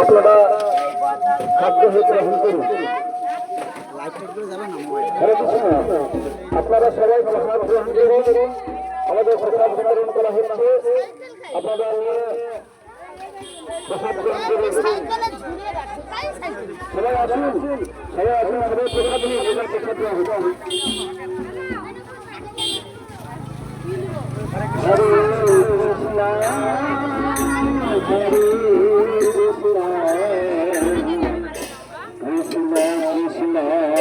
আপনারা খাদ্য গ্রহণ করুন। আপনারা সবাই প্রসাদ গ্রহণ করুন। আমাদের প্রসাদ বিতরণ করা হচ্ছে। আপনারা প্রসাদ গ্রহণ করুন। সবাই আসুন। সবাই আসুন। সবাই প্রসাদ নিয়ে প্রসাদ দেওয়া হবে হরে কৃষ্ণ। হরে அல்ல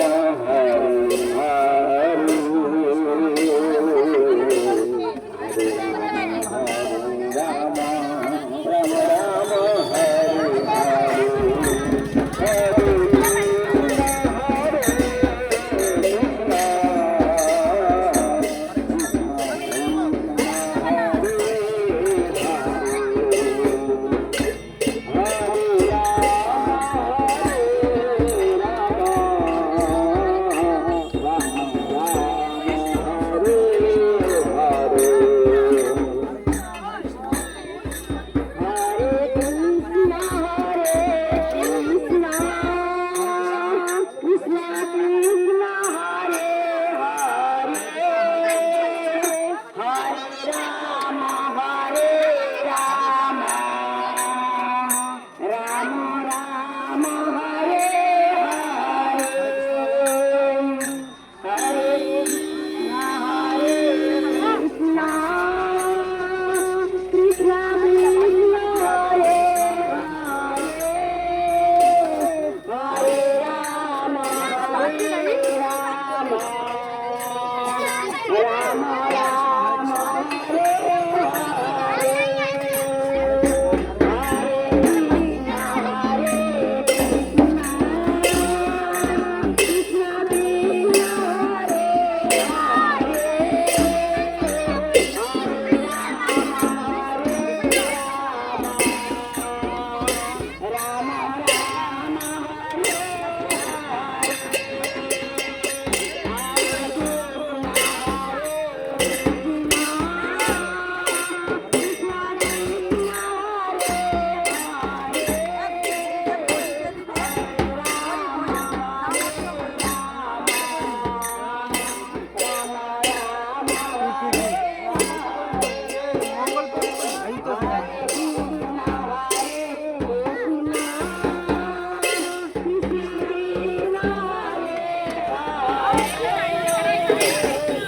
Hey!